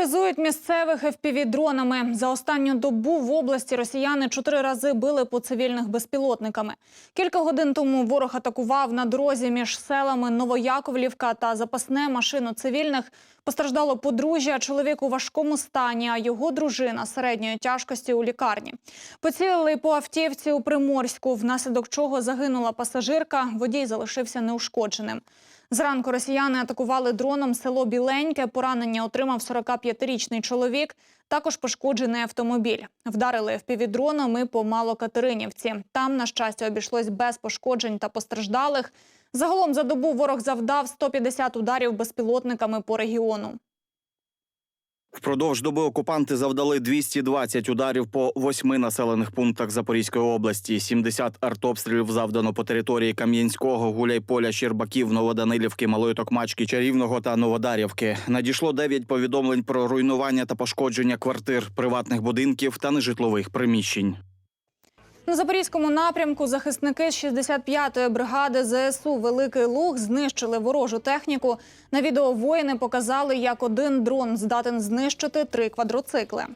Тероризують місцевих FPV-дронами. За останню добу в області росіяни чотири рази били по цивільних безпілотниками. Кілька годин тому ворог атакував на дорозі між селами Новояковлівка та запасне машину цивільних. Постраждало подружжя, чоловік у важкому стані, а його дружина середньої тяжкості у лікарні. Поцілили по автівці у Приморську, внаслідок чого загинула пасажирка. Водій залишився неушкодженим. Зранку росіяни атакували дроном село Біленьке. Поранення отримав 45-річний чоловік. Також пошкоджений автомобіль. Вдарили впівдроном і по Малокатеринівці. Там, на щастя, обійшлось без пошкоджень та постраждалих. Загалом за добу ворог завдав 150 ударів безпілотниками по регіону. Впродовж доби окупанти завдали 220 ударів по восьми населених пунктах Запорізької області. 70 артобстрілів завдано по території Кам'янського, Гуляйполя, Щербаків, Новоданилівки, Малої Токмачки, Чарівного та Новодарівки. Надійшло 9 повідомлень про руйнування та пошкодження квартир, приватних будинків та нежитлових приміщень. На запорізькому напрямку захисники з 65-ї бригади ЗСУ Великий Луг знищили ворожу техніку. На відео воїни показали, як один дрон здатен знищити три квадроцикли.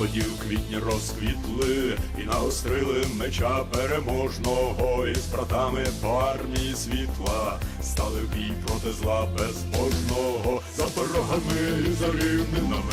На заході в квітні розквітли і нагострили меча переможного, і з братами по армії світла стали в бій проти зла безбожного, за порогами і за рівнинами,